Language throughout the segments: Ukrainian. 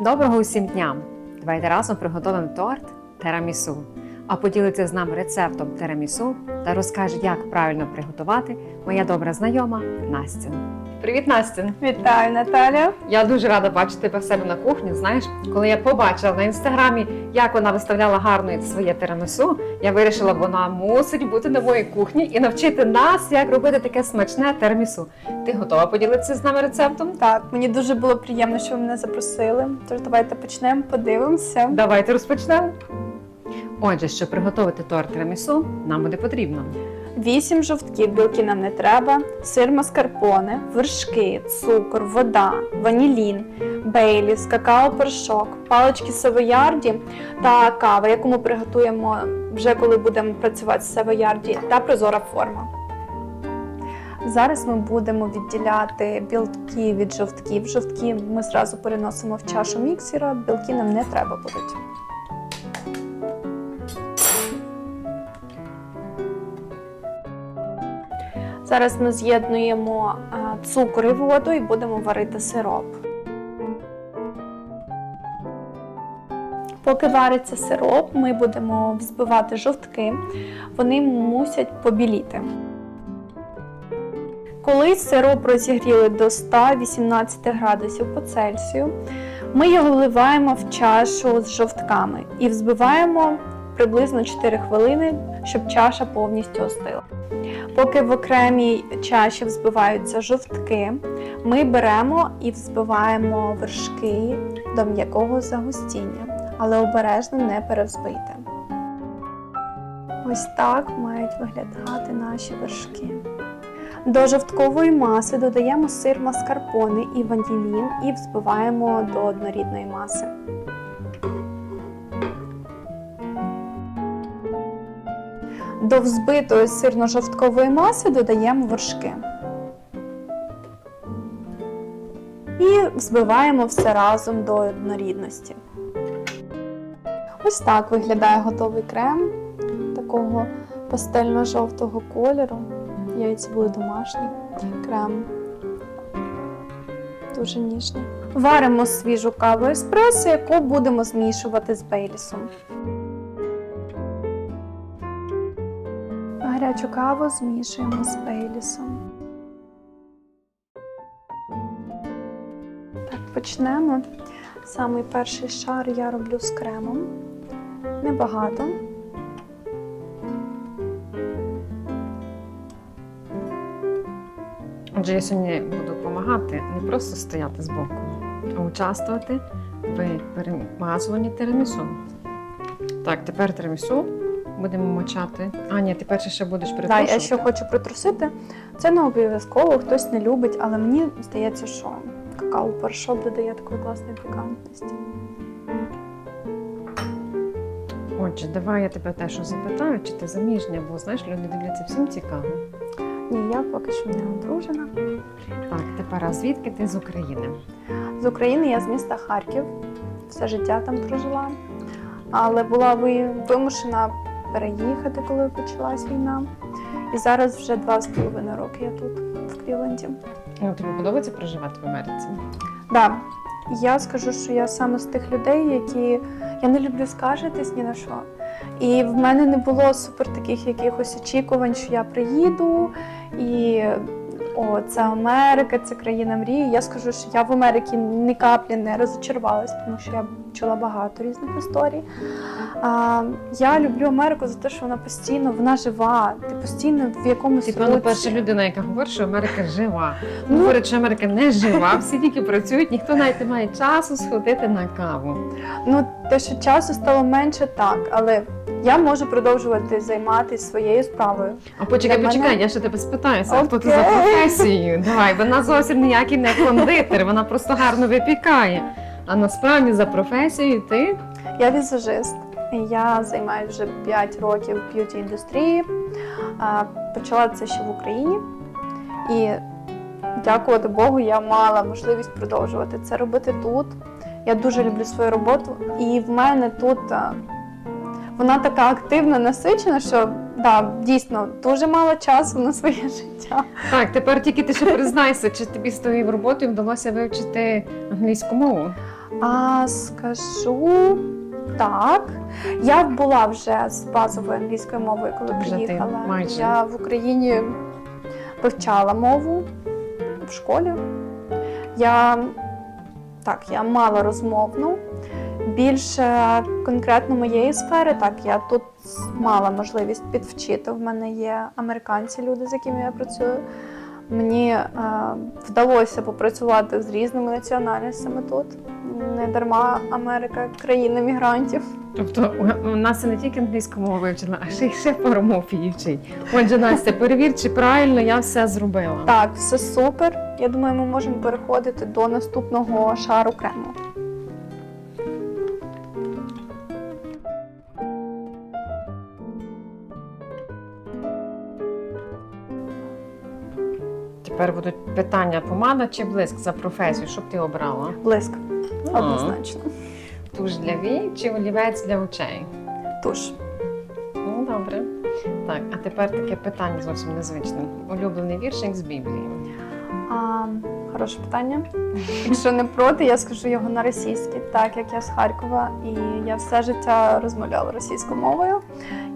Доброго усім дня! Давайте разом приготуємо торт терамісу. А поділиться з нами рецептом терамісу та розкаже, як правильно приготувати моя добра знайома Настя. Привіт, Настя! Вітаю, Наталя. Я дуже рада бачити тебе в себе на кухні. Знаєш, коли я побачила на інстаграмі, як вона виставляла гарно своє терамісу, я вирішила, вона мусить бути на моїй кухні і навчити нас, як робити таке смачне терамісу. Ти готова поділитися з нами рецептом? Так, мені дуже було приємно, що ви мене запросили. Тож давайте почнемо, подивимося. Давайте розпочнемо. Отже, щоб приготувати торт тирамісу, нам буде потрібно Вісім жовтків, білки нам не треба, сир маскарпоне, вершки, цукор, вода, ванілін, бейліс, какао-порошок, палички савоярді та кава, яку ми приготуємо вже коли будемо працювати з савоярді, та прозора форма. Зараз ми будемо відділяти білки від жовтків. Жовтки ми зразу переносимо в чашу міксера, білки нам не треба будуть. Зараз ми з'єднуємо цукор і воду і будемо варити сироп. Поки вариться сироп, ми будемо взбивати жовтки. Вони мусять побіліти. Коли сироп розігріли до 118 градусів по Цельсію, ми його вливаємо в чашу з жовтками і взбиваємо приблизно 4 хвилини, щоб чаша повністю остила. Поки в окремій чаші взбиваються жовтки, ми беремо і взбиваємо вершки до м'якого загустіння, але обережно не перевзбийте. Ось так мають виглядати наші вершки. До жовткової маси додаємо сир маскарпоне і ванілін і взбиваємо до однорідної маси. До взбитої сирно-жовткової маси додаємо вершки. І взбиваємо все разом до однорідності. Ось так виглядає готовий крем такого пастельно-жовтого кольору. Яйця були домашні. Крем дуже ніжний. Варимо свіжу каву еспресо, яку будемо змішувати з бейлісом. Гарячу каву змішуємо з бейлісом. Так, почнемо. Самий перший шар я роблю з кремом. Небагато. Отже, я сьогодні буду допомагати не просто стояти збоку, а участвувати в перемазуванні тирамісу. Так, тепер тирамісу будемо мочати. А, ні, ти перше ще будеш притрушувати. я ще хочу притрусити. Це не обов'язково, хтось не любить, але мені здається, що какао-порошок додає такої класної пікантності. Отже, давай я тебе теж запитаю, чи ти заміжня, бо знаєш, люди дивляться всім цікаво. Ні, я поки що не одружена. Так, тепер а звідки ти з України? З України я з міста Харків, все життя там прожила, але була ви- вимушена переїхати, коли почалась війна. І зараз вже два з половиною роки я тут, в Клівленді. Ну, тобі подобається проживати в Америці? Да, я скажу, що я саме з тих людей, які я не люблю скаржитись ні на що. І в мене не було супер таких якихось очікувань, що я приїду і о, це Америка, це країна мрії. Я скажу, що я в Америці ні каплі не розочарувалась, тому що я чула багато різних історій. А, я люблю Америку за те, що вона постійно вона жива. Ти постійно в якомусь Ти, певно, перша людина, яка говорить, що Америка жива. Ну- Говорить, що Америка не жива, всі тільки працюють, ніхто навіть не має часу сходити на каву. Ну, те, що часу стало менше, так, але я можу продовжувати займатися своєю справою. А почекай, мене- почекай, я ще тебе спитаюся, хто ти за професією? Давай, вона зовсім ніякий не кондитер, вона просто гарно випікає. А насправді за професією ти Я візажист. Я займаюся вже 5 років б'юті індустрії. Почала це ще в Україні. І дякувати Богу, я мала можливість продовжувати це робити тут. Я дуже люблю свою роботу, і в мене тут вона така активно насичена, що да, дійсно дуже мало часу на своє життя. так, тепер тільки ти ще признайся, чи тобі з твоєю роботою вдалося вивчити англійську мову? А скажу так. Я була вже з базовою англійською мовою, коли Вже ти приїхала. майже. Я в Україні вивчала мову в школі. Я так, я мала розмовну. Більше конкретно моєї сфери, так, я тут мала можливість підвчити. В мене є американці, люди, з якими я працюю. Мені е, вдалося попрацювати з різними національностями тут. Не дарма Америка країна мігрантів. Тобто у- нас не тільки англійську мову вивчила, а ще й ще пару мов її вчить. Отже, Настя, перевір, чи правильно я все зробила. Так, все супер. Я думаю, ми можемо переходити до наступного шару крему. Тепер будуть питання: помада чи блиск за професію? Що б ти обрала? Блиск. Однозначно. Туш для вій чи олівець для очей? Туш. Ну, добре. Так, а тепер таке питання зовсім незвичне. Улюблений віршик з Біблії. А, хороше питання. Якщо не проти, я скажу його на російській, так як я з Харкова, і я все життя розмовляла російською мовою.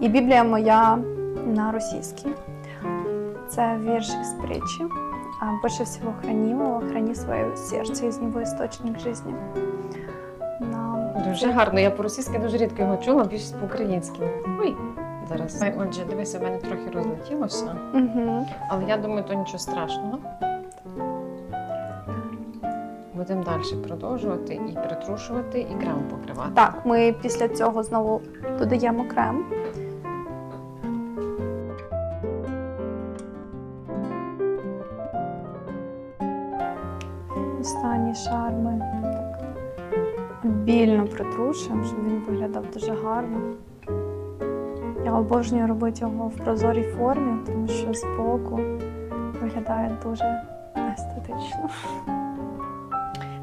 І Біблія моя на російській. Це вірш із притчі. А больше всего хранимого, храни своє серце, із нього істочник життя. Дуже гарно. Я по-російськи дуже рідко його чула, більшість по-українськи. Ой, зараз. Ой, Отже, дивися, в мене трохи розлетілося, Угу. але я думаю, то нічого страшного. Будемо далі продовжувати і притрушувати, і крем покривати. Так, ми після цього знову додаємо крем. Останній шар ми так більно притрушуємо, щоб він виглядав дуже гарно. Я обожнюю робити його в прозорій формі, тому що збоку виглядає дуже естетично.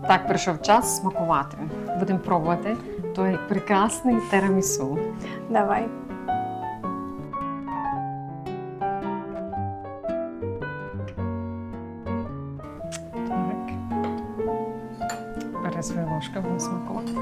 Так, прийшов час смакувати. Будемо пробувати той прекрасний терамісу. Давай. Свою смакувати.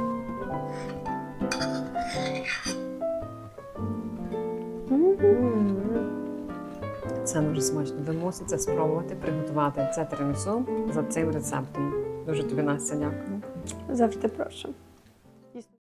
Це дуже смачно. Ви мусите спробувати приготувати це тирамісу за цим рецептом. Дуже тобі Настя дякую. Завжди прошу.